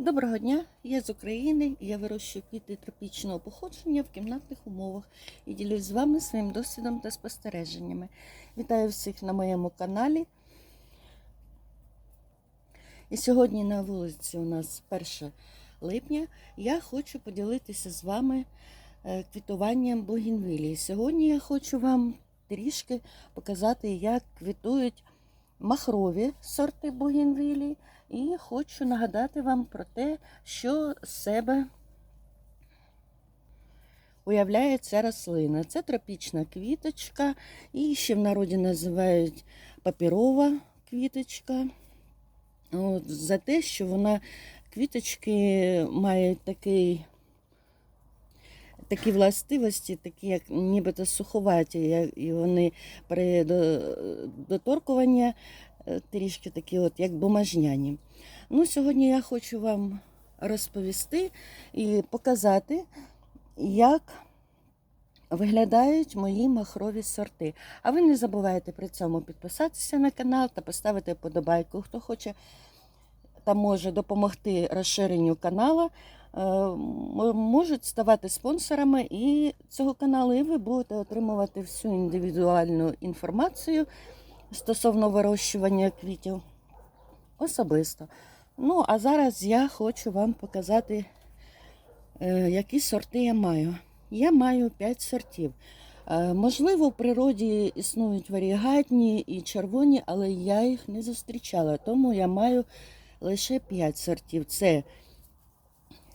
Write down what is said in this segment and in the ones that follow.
Доброго дня, я з України. Я вирощую квіти тропічного походження в кімнатних умовах і ділюсь з вами своїм досвідом та спостереженнями. Вітаю всіх на моєму каналі. І сьогодні на вулиці у нас 1 липня. Я хочу поділитися з вами е, квітуванням бугінвілії. Сьогодні я хочу вам трішки показати, як квітують махрові сорти бугінвілії. І хочу нагадати вам про те, що з себе уявляє ця рослина. Це тропічна квіточка, і ще в народі називають папірова квіточка. От, За те, що вона квіточки мають такий. Такі властивості, такі як нібито суховаті, і вони при до- доторкуванні е, трішки такі, от, як бумажняні. Ну, сьогодні я хочу вам розповісти і показати, як виглядають мої махрові сорти. А ви не забувайте при цьому підписатися на канал та поставити вподобайку. Хто хоче та може допомогти розширенню каналу, м- можуть ставати спонсорами і цього каналу, і ви будете отримувати всю індивідуальну інформацію стосовно вирощування квітів особисто. Ну, а зараз я хочу вам показати, е, які сорти я маю. Я маю 5 сортів. Е, Можливо, в природі існують варігатні і червоні, але я їх не зустрічала, тому я маю лише 5 сортів. Це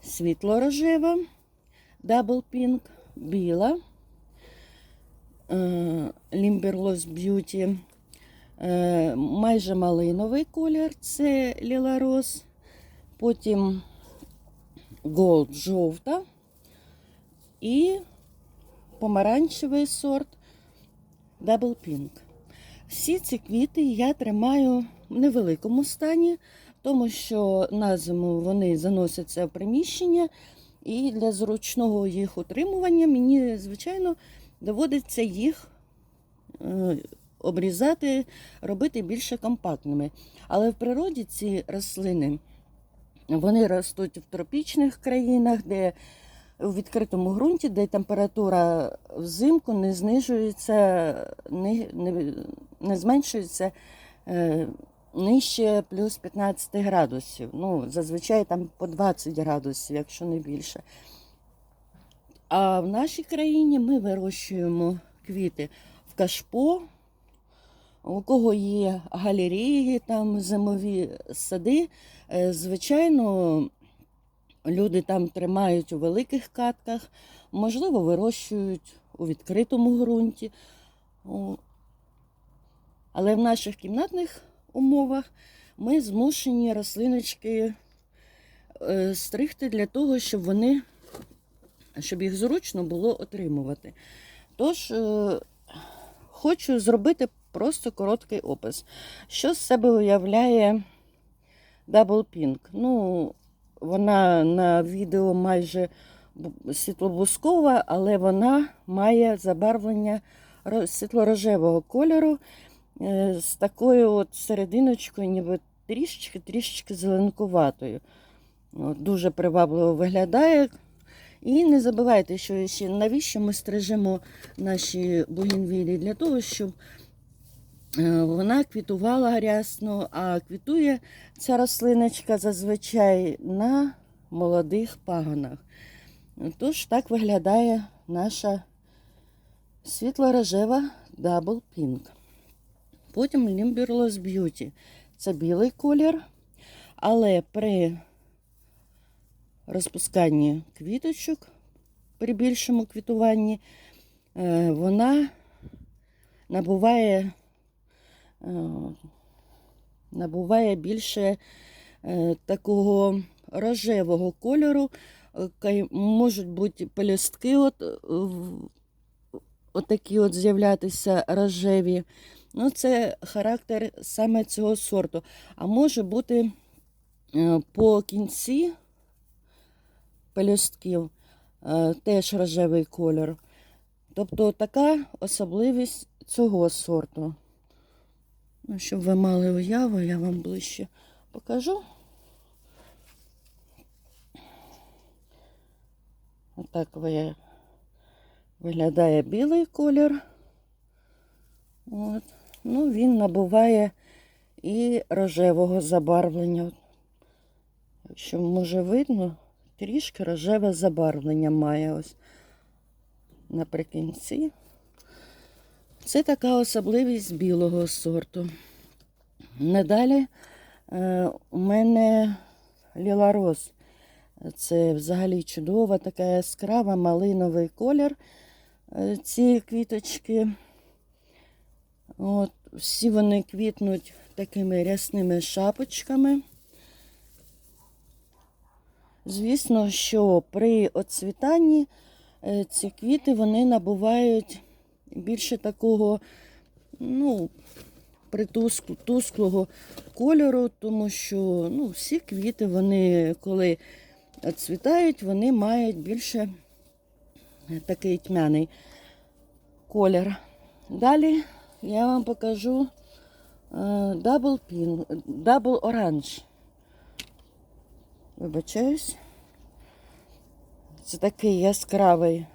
світло-рожева, дабл пінк, біла, Limberlost Beauty, е, майже малиновий колір це Ліла Роз, потім Gold жовта. І помаранчевий сорт Double Pink. Всі ці квіти я тримаю в невеликому стані, тому що на зиму вони заносяться в приміщення, і для зручного їх утримування мені, звичайно, доводиться їх е, обрізати, робити більше компактними. Але в природі ці рослини вони ростуть в тропічних країнах, де у відкритому ґрунті, де температура взимку не знижується, не, не, не зменшується е, нижче плюс 15 градусів. Ну, зазвичай там по 20 градусів, якщо не більше. А в нашій країні ми вирощуємо квіти в кашпо, у кого є галереї, там зимові сади. Е, Звичайно, люди там тримають у великих катках, можливо, вирощують у відкритому ґрунті. Але в наших кімнатних умовах ми змушені рослиночки е, стригти для того, щоб вони щоб їх зручно було отримувати. Тож, е, хочу зробити просто короткий опис. Що з себе уявляє Double Pink? Ну, вона на відео майже світлобускова, але вона має забарвлення ро- світло-рожевого кольору з такою от серединочкою, ніби трішечки-трішечки зеленкуватою. Дуже привабливо виглядає. І не забувайте, що ще навіщо ми стрижемо наші бугінвілі? Для того, щоб е, вона квітувала рясно, а квітує ця рослиночка зазвичай на молодих пагонах. Тож так виглядає наша світло-рожева Double Pink. Потім Limberlost Beauty. Це білий колір, але при розпусканні квіточок, при більшому квітуванні, е, вона набуває, е, набуває більше е, такого рожевого кольору. Можуть бути пелюстки, от, отакі от з'являтися рожеві. Ну, це характер саме цього сорту. А може бути е, по кінці пелюстків е, теж рожевий колір. Тобто така особливість цього сорту. Ну, щоб ви мали уяву, я вам ближче покажу. Отак ви- виглядає білий колір. От. Ну, він набуває і рожевого забарвлення. Якщо може видно, трішки рожеве забарвлення має ось наприкінці. Це така особливість білого сорту. Надалі е, у мене лілароз. Це взагалі чудова, така яскрава малиновий колір е, цієї квіточки. От, всі вони квітнуть такими рясними шапочками. Звісно, що при оцвітанні е, ці квіти вони набувають більше такого, ну, притусклого тусклого кольору, тому що ну, всі квіти, вони, коли цвітають, вони мають більше такий тьмяний колір. Далі я вам покажу дабл пін, дабл оранж. Вибачаюсь. Це такий яскравий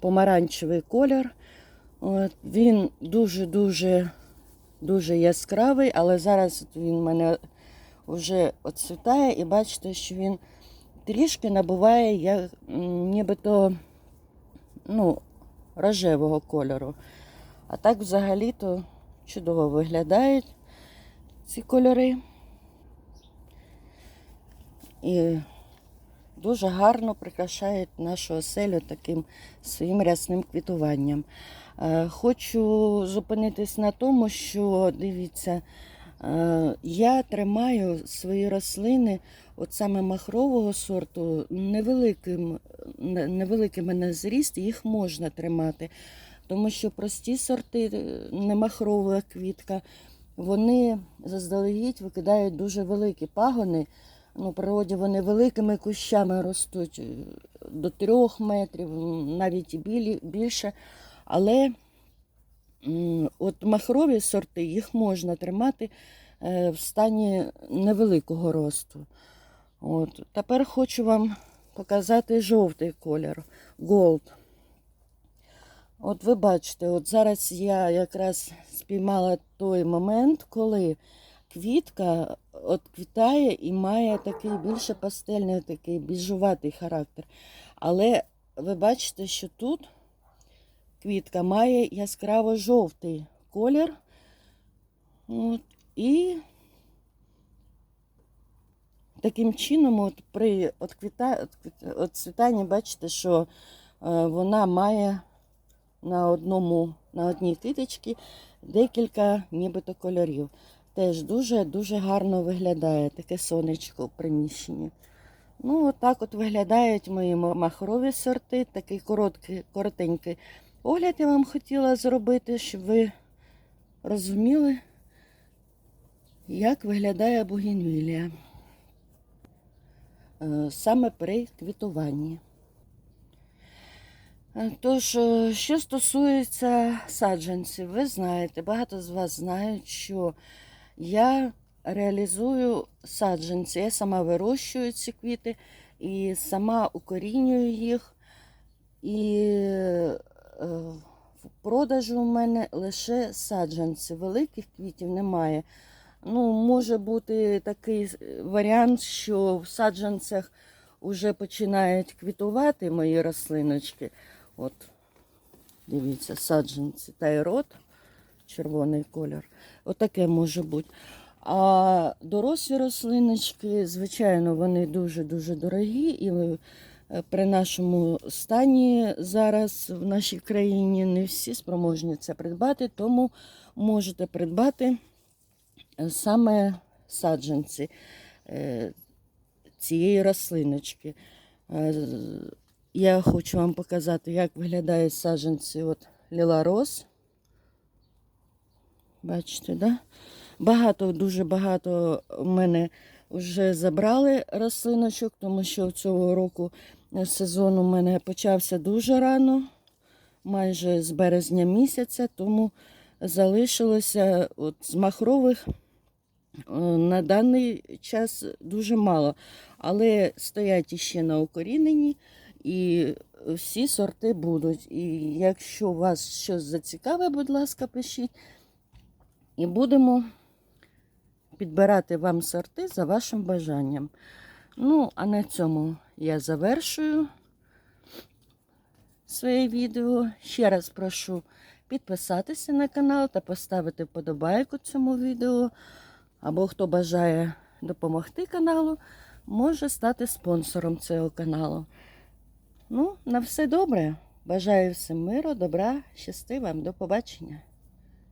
помаранчевий колір. От, він дуже-дуже дуже яскравий, але зараз він в мене вже оцвітає і бачите, що він трішки набуває як нібито ну, рожевого кольору. А так взагалі-то чудово виглядають ці кольори. І дуже гарно прикрашають нашу оселю таким своїм рясним квітуванням. Е, Хочу зупинитись на тому, що дивіться, е, я тримаю свої рослини, от саме махрового сорту, невеликим, не- невеликими на зріст, їх можна тримати. Тому що прості сорти, е, не махрова квітка, вони заздалегідь викидають дуже великі пагони. Ну, в природі вони великими кущами ростуть е, до трьох метрів, навіть і більше. Але от махрові сорти їх можна тримати е, в стані невеликого росту. От. Тепер хочу вам показати жовтий колір Gold. От ви бачите, от зараз я якраз спіймала той момент, коли квітка от квітає і має такий більше пастельний, такий біжуватий характер. Але ви бачите, що тут квітка має яскраво жовтий колір. От, і таким чином, от при отквіта- отквіт- отцвітанні, бачите, що е, вона має на одному, на одній квіточці декілька нібито кольорів. Теж дуже-дуже гарно виглядає таке сонечко в приміщенні. Ну, отак от виглядають мої махрові сорти. Такий короткий, коротенький огляд я вам хотіла зробити, щоб ви розуміли, як виглядає бугінвілія. Е, Саме при квітуванні. Е, Тож, е, що стосується саджанців, ви знаєте, багато з вас знають, що я реалізую саджанці. Я сама вирощую ці квіти і сама укорінюю їх. І е, в продажу у мене лише саджанці. Великих квітів немає. Ну, може бути такий варіант, що в саджанцях вже починають квітувати мої рослиночки. От, дивіться, саджанці тайрот, червоний колір. Отаке може бути. А дорослі рослиночки, звичайно, вони дуже-дуже дорогі. І е, при нашому стані зараз в нашій країні не всі спроможні це придбати, тому можете придбати е, саме саджанці е, цієї рослиночки. Я хочу вам показати, як виглядають саджанці от Ліларос. Бачите, да? Багато, дуже багато в мене вже забрали рослиночок, тому що цього року сезон у мене почався дуже рано, майже з березня місяця, тому залишилося от з махрових е, на даний час дуже мало. Але стоять іще на укоріненні. І всі сорти будуть. І якщо вас щось зацікавить, будь ласка, пишіть. І будемо підбирати вам сорти за вашим бажанням. Ну, а на цьому я завершую своє відео. Ще раз прошу підписатися на канал та поставити вподобайку цьому відео. Або хто бажає допомогти каналу, може стати спонсором цього каналу. Ну, на все добре. Бажаю всім миру, добра, щасти вам, до побачення.